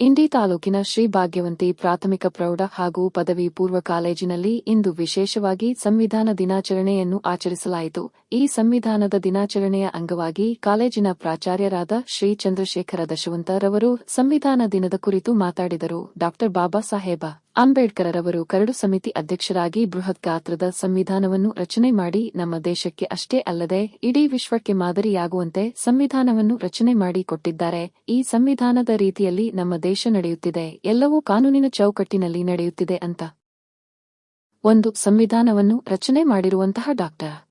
ಇಂಡಿ ತಾಲೂಕಿನ ಶ್ರೀ ಭಾಗ್ಯವಂತಿ ಪ್ರಾಥಮಿಕ ಪ್ರೌಢ ಹಾಗೂ ಪದವಿ ಪೂರ್ವ ಕಾಲೇಜಿನಲ್ಲಿ ಇಂದು ವಿಶೇಷವಾಗಿ ಸಂವಿಧಾನ ದಿನಾಚರಣೆಯನ್ನು ಆಚರಿಸಲಾಯಿತು. ಈ ಸಂವಿಧಾನದ ದಿನಾಚರಣೆಯ ಅಂಗವಾಗಿ ಕಾಲೇಜಿನ ಪ್ರಾಚಾರ್ಯರಾದ ಶ್ರೀ ಚಂದ್ರಶೇಖರ ದಶವಂತರವರು ಸಂವಿಧಾನ ದಿನದ ಕುರಿತು ಮಾತಾಡಿದರು. ಡಾ ಬಾಬಾ ಸಾಹೇಬ ಅಂಬೇಡ್ಕರರವರು ಕರಡು ಸಮಿತಿ ಅಧ್ಯಕ್ಷರಾಗಿ ಬೃಹತ್ ಗಾತ್ರದ ಸಂವಿಧಾನವನ್ನು ರಚನೆ ಮಾಡಿ ನಮ್ಮ ದೇಶಕ್ಕೆ ಅಷ್ಟೇ ಅಲ್ಲದೆ ಇಡೀ ವಿಶ್ವಕ್ಕೆ ಮಾದರಿಯಾಗುವಂತೆ ಸಂವಿಧಾನವನ್ನು ರಚನೆ ಮಾಡಿ ಕೊಟ್ಟಿದ್ದಾರೆ. ಈ ಸಂವಿಧಾನದ ರೀತಿಯಲ್ಲಿ ನಮ್ಮ ದೇಶ ನಡೆಯುತ್ತಿದೆ. ಎಲ್ಲವೂ ಕಾನೂನಿನ ಚೌಕಟ್ಟಿನಲ್ಲಿ ನಡೆಯುತ್ತಿದೆ ಅಂತ. ಒಂದು ಸಂವಿಧಾನವನ್ನು ರಚನೆ ಮಾಡಿರುವಂತಹ ಡಾಕ್ಟರ್.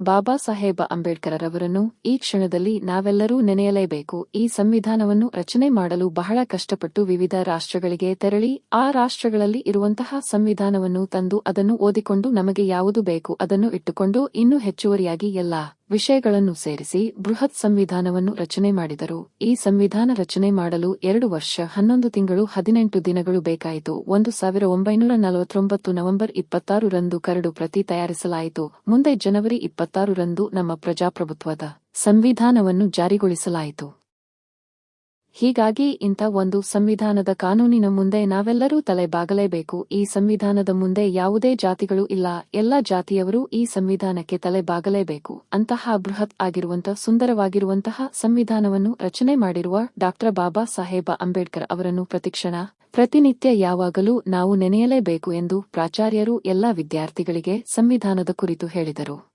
ಬಾಬಾ ಸಾಹೇಬ ಅಂಬೇಡ್ಕರರವರನ್ನು ಈ ಕ್ಷಣದಲ್ಲಿ ನಾವೆಲ್ಲರೂ ನೆನೆಯಲೇಬೇಕು. ಈ ಸಂವಿಧಾನವನ್ನು ರಚನೆ ಮಾಡಲು ಬಹಳ ಕಷ್ಟಪಟ್ಟು ವಿವಿಧ ರಾಷ್ಟ್ರಗಳಿಗೆ ತೆರಳಿ, ಆ ರಾಷ್ಟ್ರಗಳಲ್ಲಿ ಇರುವಂತಹ ಸಂವಿಧಾನವನ್ನು ತಂದು ಅದನ್ನು ಓದಿಕೊಂಡು ನಮಗೆ ಯಾವುದು ಬೇಕು ಅದನ್ನು ಇಟ್ಟುಕೊಂಡು ಇನ್ನೂ ಹೆಚ್ಚುವರಿಯಾಗಿ ಎಲ್ಲಾ ವಿಷಯಗಳನ್ನು ಸೇರಿಸಿ ಬೃಹತ್ ಸಂವಿಧಾನವನ್ನು ರಚನೆ ಮಾಡಿದರು. ಈ ಸಂವಿಧಾನ ರಚನೆ ಮಾಡಲು ಎರಡು ವರ್ಷ, ಹನ್ನೊಂದು ತಿಂಗಳು, ಹದಿನೆಂಟು ದಿನಗಳು ಬೇಕಾಯಿತು. ಒಂದು ಸಾವಿರ ಒಂಬೈನೂರ ನಲವತ್ತೊಂಬತ್ತು ನವೆಂಬರ್ ಇಪ್ಪತ್ತಾರು ರಂದು ಕರಡು ಪ್ರತಿ ತಯಾರಿಸಲಾಯಿತು. ಮುಂದೆ ಜನವರಿ ಇಪ್ಪತ್ತಾರು ರಂದು ನಮ್ಮ ಪ್ರಜಾಪ್ರಭುತ್ವದ ಸಂವಿಧಾನವನ್ನು ಜಾರಿಗೊಳಿಸಲಾಯಿತು. ಹೀಗಾಗಿ ಇಂಥ ಒಂದು ಸಂವಿಧಾನದ ಕಾನೂನಿನ ಮುಂದೆ ನಾವೆಲ್ಲರೂ ತಲೆ ಬಾಗಲೇಬೇಕು ಈ ಸಂವಿಧಾನದ ಮುಂದೆ ಯಾವುದೇ ಜಾತಿಗಳು ಇಲ್ಲ. ಎಲ್ಲ ಜಾತಿಯವರು ಈ ಸಂವಿಧಾನಕ್ಕೆ ತಲೆ ಬಾಗಲೇಬೇಕು ಅಂತಹ ಬೃಹತ್ ಆಗಿರುವಂತಹ ಸುಂದರವಾಗಿರುವಂತಹ ಸಂವಿಧಾನವನ್ನು ರಚನೆ ಮಾಡಿರುವ ಡಾ. ಬಾಬಾ ಸಾಹೇಬ ಅಂಬೇಡ್ಕರ್ ಅವರನ್ನು ಪ್ರತಿಕ್ಷಣ, ಪ್ರತಿನಿತ್ಯ ಯಾವಾಗಲೂ ನಾವು ನೆನೆಯಲೇಬೇಕು ಎಂದು ಪ್ರಾಚಾರ್ಯರು ಎಲ್ಲಾ ವಿದ್ಯಾರ್ಥಿಗಳಿಗೆ ಸಂವಿಧಾನದ ಕುರಿತು ಹೇಳಿದರು.